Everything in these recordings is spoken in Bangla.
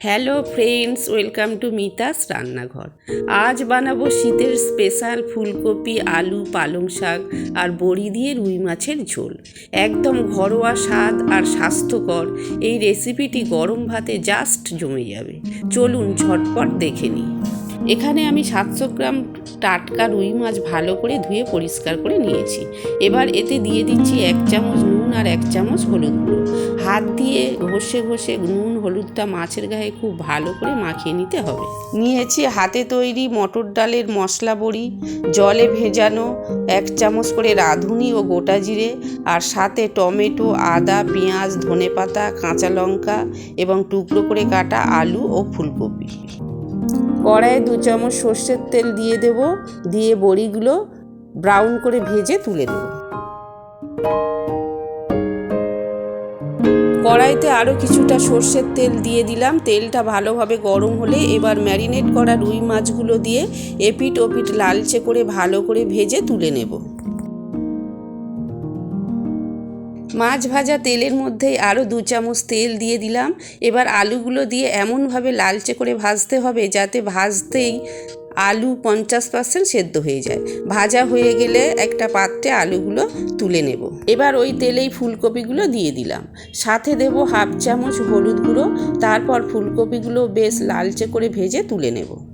Hello friends, welcome to Mita's রান্নাঘর। আজ বানাবো শীতের স্পেশাল ফুলকপি, আলু, পালং শাক আর বড়ি দিয়ে রুই মাছের ঝোল। একদম ঘরোয়া স্বাদ আর স্বাস্থ্যকর। এই রেসিপিটি গরম ভাতে জাস্ট জমে যাবে। চলুন ঝটপট দেখে নিই। এখানে আমি সাতশো গ্রাম টাটকা রুই মাছ ভালো করে ধুয়ে পরিষ্কার করে নিয়েছি। এবার এতে দিয়ে দিচ্ছি এক চামচ নুন আর এক চামচ হলুদ গুঁড়ো। হাত দিয়ে ঘষে ঘষে নুন হলুদটা মাছের গায়ে খুব ভালো করে মাখিয়ে নিতে হবে। নিয়েছি হাতে তৈরি মটর ডালের মশলা বড়ি, জলে ভেজানো এক চামচ করে রাঁধুনি ও গোটা জিরে আর সাথে টমেটো, আদা, পেঁয়াজ, ধনেপাতা, কাঁচা লঙ্কা এবং টুকরো করে কাটা আলু ও ফুলকপি। কড়াইয়ে দু চামচ সর্ষের তেল দিয়ে দেব। দিয়ে বড়িগুলো ব্রাউন করে ভেজে তুলে নেব। কড়াইতে আরও কিছুটা সর্ষের তেল দিয়ে দিলাম। তেলটা ভালোভাবে গরম হলে এবার ম্যারিনেট করা রুই মাছগুলো দিয়ে এপিট ওপিট লালচে করে ভালো করে ভেজে তুলে নেব। মাছ ভাজা তেলের মধ্যে আরও দু চামচ তেল দিয়ে দিলাম। এবার আলুগুলো দিয়ে এমনভাবে লালচে করে ভাজতে হবে যাতে ভাজতেই আলু পঞ্চাশ পার্সেন্ট সেদ্ধ হয়ে যায়। ভাজা হয়ে গেলে একটা পাত্রে আলুগুলো তুলে নেব। এবার ওই তেলেই ফুলকপিগুলো দিয়ে দিলাম। সাথে দেব হাফ চামচ হলুদ গুঁড়ো, তারপর ফুলকপিগুলো বেশ লালচে করে ভেজে তুলে নেব।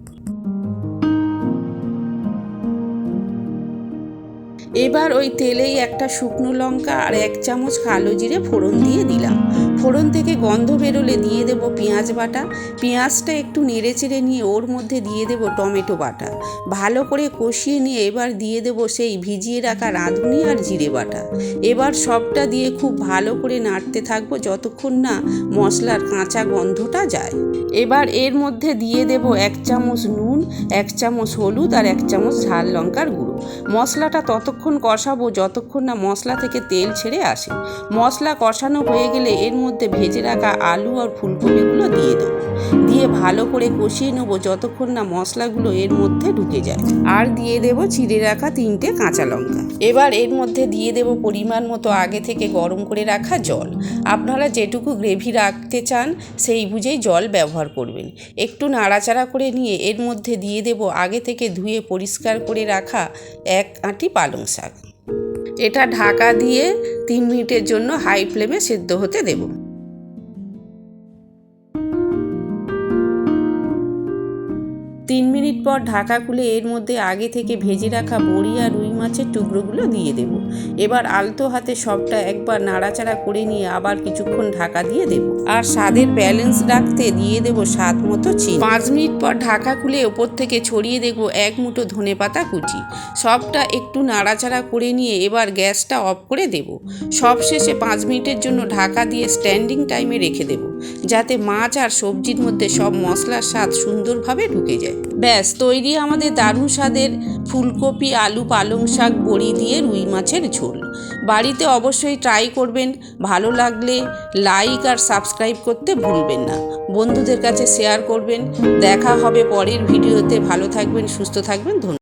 এবার ওই তেলেই একটা শুকনো লঙ্কা আর এক চামচ কালো জিরে ফোড়ন দিয়ে দিলাম। ফোড়ন থেকে গন্ধ বেরোলে দিয়ে দেব পেঁয়াজ বাটা। পেঁয়াজটা একটু নেড়ে চেড়ে নিয়ে ওর মধ্যে দিয়ে দেব টমেটো বাটা। ভালো করে কষিয়ে নিয়ে এবার দিয়ে দেব সেই ভিজিয়ে রাখা রাঁধুনি আর জিরে বাটা। এবার সবটা দিয়ে খুব ভালো করে নাড়তে থাকব যতক্ষণ না মশলার কাঁচা গন্ধটা যায়। এবার এর মধ্যে দিয়ে দেব এক চামচ নুন, এক চামচ হলুদ আর এক চামচ ঝাল লঙ্কার গুঁড়ো। মশলাটা ততক্ষণ কষাবো যতক্ষণ না মশলা থেকে তেল ছেড়ে আসে। মশলা কষানো হয়ে গেলে এর মধ্যে ভেজে রাখা আলু আর ফুলকপিগুলো দিয়ে দেবো। দিয়ে ভালো করে কষিয়ে নেব যতক্ষণ না মশলাগুলো এর মধ্যে ঢুকে যায়। আর দিয়ে দেব চিড়ে রাখা তিনটে কাঁচা লঙ্কা। এবার এর মধ্যে দিয়ে দেব পরিমাণ মতো আগে থেকে গরম করে রাখা জল। আপনারা যেটুকু গ্রেভি রাখতে চান, সেই বুঝেই জল ব্যবহার করবেন। একটু নাড়াচাড়া করে নিয়ে এর মধ্যে দিয়ে দেব আগে থেকে ধুয়ে পরিষ্কার করে রাখা এক আঁটি পালং শাক। এটা ঢাকা দিয়ে তিন মিনিটের জন্য হাই ফ্লেমে সেদ্ধ হতে দেবো। তিন মিনিট পর ঢাকা খুলে এর মধ্যে আগে থেকে ভেজে রাখা বড়ি আর রুই মাছের টুকরোগুলো দিয়ে দেব। এবার আলতো হাতে সবটা একবার নাড়াচাড়া করে নিয়ে আবার কিছুক্ষণ ঢাকা দিয়ে দেব। আর স্বাদের ব্যালেন্স রাখতে দিয়ে দেব স্বাদ মতো চিনি। পাঁচ মিনিট পর ঢাকা খুলে ওপর থেকে ছড়িয়ে দেব এক মুঠো ধনে পাতা কুচি। সবটা একটু নাড়াচাড়া করে নিয়ে এবার গ্যাসটা অফ করে দেব। সব শেষে পাঁচ মিনিটের জন্য ঢাকা দিয়ে স্ট্যান্ডিং টাইমে রেখে দেব। যাতে মাছ আর সবজির মধ্যে সব মশলার স্বাদ সুন্দরভাবে ঢুকে যায়। ব্যাস, তৈরি আমাদের দারুণ স্বাদের ফুলকপি, আলু, পালং শাক, বড়ি দিয়ে রুই মাছের ঝোল। বাড়িতে অবশ্যই ট্রাই করবেন, ভালো লাগলে লাইক আর সাবস্ক্রাইব করতে ভুলবেন না। বন্ধুদের কাছে শেয়ার করবেন। দেখা হবে পরের ভিডিওতে ভালো থাকবেন, সুস্থ থাকবেন, ধন্যবাদ।